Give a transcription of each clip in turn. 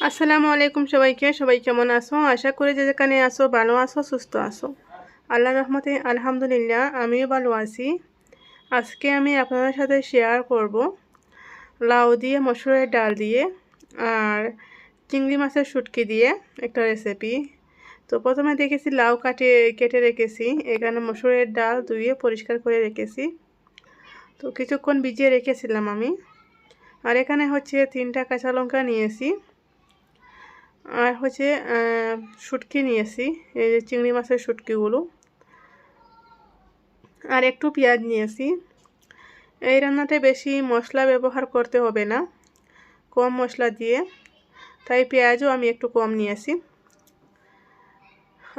আসসালামু আলাইকুম সবাইকে। সবাই কেমন আসো আশা করি যে যেখানে আসো ভালো আসো সুস্থ আসো আল্লাহ রহমতে আলহামদুলিল্লাহ আমিও ভালো আছি। আজকে আমি আপনাদের সাথে শেয়ার করব লাউ দিয়ে মসুরের ডাল দিয়ে আর চিংড়ি মাছের শুটকি দিয়ে একটা রেসিপি তো প্রথমে দেখেছি লাউ কাটে, কেটে রেখেছি। এখানে মসুরের ডাল ধুয়ে পরিষ্কার করে রেখেছি। তো কিছুক্ষণ ভিজিয়ে রেখেছিলাম আমি। আর এখানে হচ্ছে তিনটা কাঁচা লঙ্কা নিয়েছি। আর হচ্ছে শুটকি নিয়েছি এই যে চিংড়ি মাছের শুটকিগুলো। আর একটু পেঁয়াজ নিয়েছি এই রান্নাতে বেশি মশলা ব্যবহার করতে হবে না, কম মশলা দিয়ে। তাই পেঁয়াজও আমি একটু কম নিয়েছি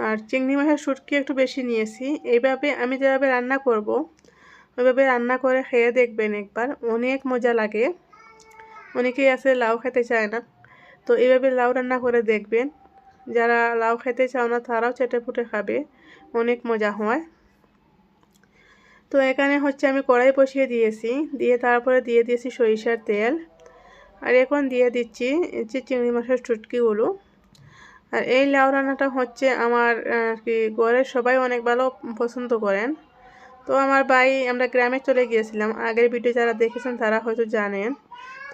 আর চিংড়ি মাছের শুটকি একটু বেশি নিয়েছি এইভাবে আমি যেভাবে রান্না করব, ওইভাবে রান্না করে খেয়ে দেখবেন একবার। অনেক মজা লাগে। অনেকেই আছে লাউ খেতে চায় না। তো এইভাবে লাউ রান্না করে দেখবেন। যারা লাউ খেতে চাও না, তারাও চেটে ফুটে খাবে। অনেক মজা হয়। তো এখানে হচ্ছে আমি কড়াই বসিয়ে দিয়েছি। দিয়ে তারপরে দিয়ে দিয়েছি সরিষার তেল। আর এখন দিয়ে দিচ্ছি চিংড়ি মাছের চুটকিগুলো। আর এই লাউ রান্নাটা হচ্ছে আমার আর কি, ঘরের সবাই অনেক ভালো পছন্দ করেন। তো আমার ভাই, আমরা গ্রামে চলে গিয়েছিলাম। আগের ভিডিও যারা দেখেছেন, তারা হয়তো জানেন।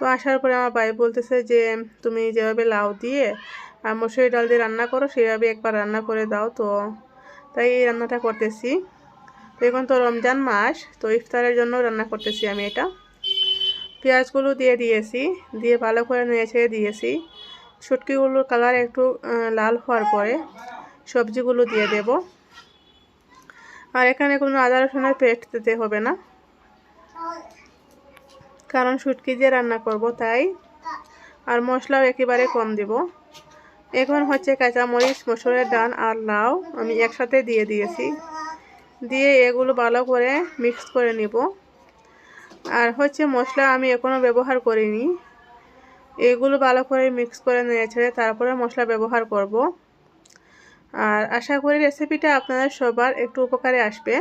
তো আসার পরে আমার ভাই বলতেছে যে, তুমি যেভাবে লাউ দিয়ে আর মসুরি ডাল দিয়ে রান্না করো, সেভাবে একবার রান্না করে দাও। তো তাই এই রান্নাটা করতেছি। তো এখন তো রমজান মাস, তো ইফতারের জন্য রান্না করতেছি আমি এটা। পেঁয়াজগুলো দিয়ে দিয়েছি, দিয়ে ভালো করে নেড়ে দিয়েছি। শুটকিগুলোর কালার একটু লাল হওয়ার পরে সবজিগুলো দিয়ে দেব। আর এখানে কোনো আদা রসুনের পেস্ট দিতে হবে না। কারণ শুটকি দিয়ে রান্না করব, তাই। আর মশলাও একেবারে কম দেব। এখন হচ্ছে কাঁচামরিচ, মসুরের ডাল আর লাউ আমি একসাথে দিয়ে দিয়েছি। দিয়ে এগুলো ভালো করে মিক্স করে নিব। আর হচ্ছে মশলা আমি এখনও ব্যবহার করিনি। এগুলো ভালো করে মিক্স করে নিয়েছে তারপরে মশলা ব্যবহার করব। আর আশা করি রেসিপিটা আপনাদের সবার একটু উপকারে আসবে।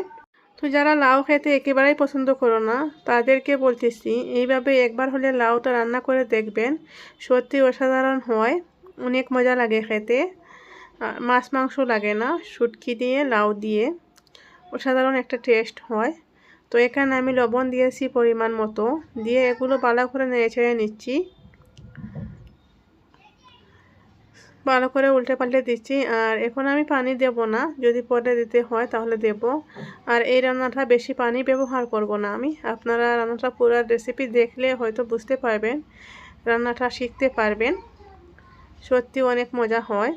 তো যারা লাউ খেতে একেবারেই পছন্দ করো না, তাদেরকে বলতেছি, এইভাবে একবার হলে লাউটা রান্না করে দেখবেন। সত্যি অসাধারণ হয়, অনেক মজা লাগে খেতে। মাছ মাংস লাগে না, শুটকি দিয়ে, লাউ দিয়ে। অসাধারণ একটা টেস্ট হয়। তো এখানে আমি লবণ দিয়েছি পরিমাণ মতো, দিয়ে এগুলো ভালো করে নেড়ে ছেড়ে নিচ্ছি। ভালো করে উল্টে পাল্টে দিচ্ছি। আর এখন আমি পানি দেব না। যদি পরে দিতে হয় তাহলে দেব। আর এই রান্নাটা বেশি পানি ব্যবহার করব না আমি। আপনারা রান্নাটা পুরো রেসিপি দেখলে হয়তো বুঝতে পারবেন, রান্নাটা শিখতে পারবেন। সত্যি অনেক মজা হয়।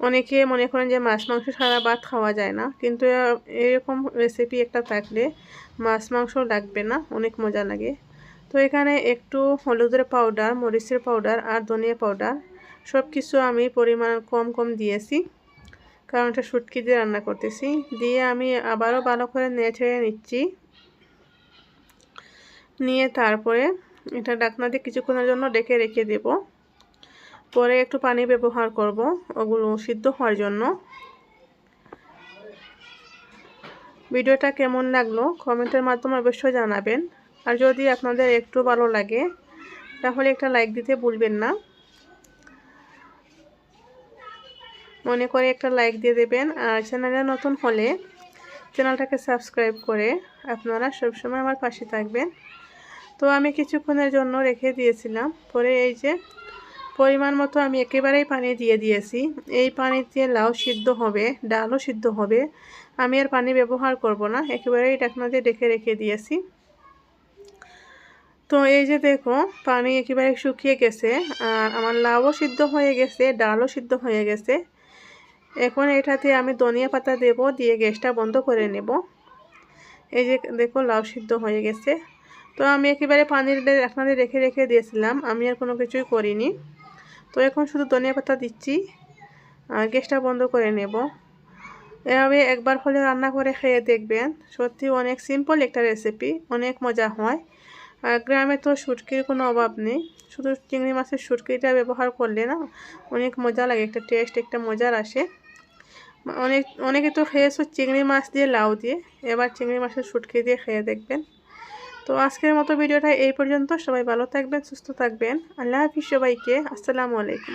অনেকে মনে করেন যে মাছ, মাংস সারা ভাত খাওয়া যায় না। কিন্তু এরকম রেসিপি একটা থাকলে মাছ, মাংস লাগবে না। অনেক মজা লাগে। তো এখানে একটু হলুদের পাউডার মরিচের পাউডার আর ধনিয়া পাউডার সব কিছু আমি পরিমাণ কম কম দিয়েছি। কারণ এটা শুটকি দিয়ে রান্না করতেছি। দিয়ে আমি আবারও ভালো করে নেড়ে নিচ্ছি। নিয়ে তারপরে এটা ডাকনা দিয়ে কিছুক্ষণের জন্য ডেকে রেখে দেব। পরে একটু পানি ব্যবহার করব, ওগুলো সিদ্ধ হওয়ার জন্য। ভিডিওটা কেমন লাগল কমেন্টের মাধ্যমে অবশ্যই জানাবেন। আর যদি আপনাদের একটু ভালো লাগে, তাহলে একটা লাইক দিতে ভুলবেন না। মনে করে একটা লাইক দিয়ে দেবেন। আর চ্যানেলে নতুন হলে চ্যানেলটাকে সাবস্ক্রাইব করে আপনারা সবসময় আমার পাশে থাকবেন। তো আমি কিছুক্ষণের জন্য রেখে দিয়েছিলাম। পরে এই যে পরিমাণ মতো আমি একেবারেই পানি দিয়ে দিয়েছি। এই পানি দিয়ে লাউ সিদ্ধ হবে, ডালও সিদ্ধ হবে। আমি আর পানি ব্যবহার করব না, একেবারেই ডাকনা দিয়ে ডেকে রেখে দিয়েছি। তো এই যে দেখো, পানি একেবারে শুকিয়ে গেছে। আর আমার লাউও সিদ্ধ হয়ে গেছে, ডালও সিদ্ধ হয়ে গেছে। এখন এটাতে আমি ধনিয়া পাতা দেব, দিয়ে গ্যাসটা বন্ধ করে নেব। এই যে দেখো লাউ সিদ্ধ হয়ে গেছে। তো আমি একেবারে পানির আপনাদের রেখে রেখে দিয়েছিলাম, আমি আর কোনো কিছুই করিনি। তো এখন শুধু ধনিয়া পাতা দিচ্ছি, আর গ্যাসটা বন্ধ করে নেব। এভাবে একবার হলে রান্না করে খেয়ে দেখবেন। সত্যি অনেক সিম্পল একটা রেসিপি অনেক মজা হয়। আর গ্রামে তো শুটকির কোনো অভাব নেই। শুধু চিংড়ি মাছের শুটকিটা ব্যবহার করলে না অনেক মজা লাগে, একটা টেস্ট একটা মজার আসে। অনেক, অনেকে তো খেয়েছো চিংড়ি মাছ দিয়ে লাউ দিয়ে। এবার চিংড়ি মাছের শুটকি দিয়ে খেয়ে দেখবেন। তো আজকের মতো ভিডিওটা এই পর্যন্ত। সবাই ভালো থাকবেন, সুস্থ থাকবেন। আল্লাহ হাফিজ সবাইকে। আসসালামু আলাইকুম।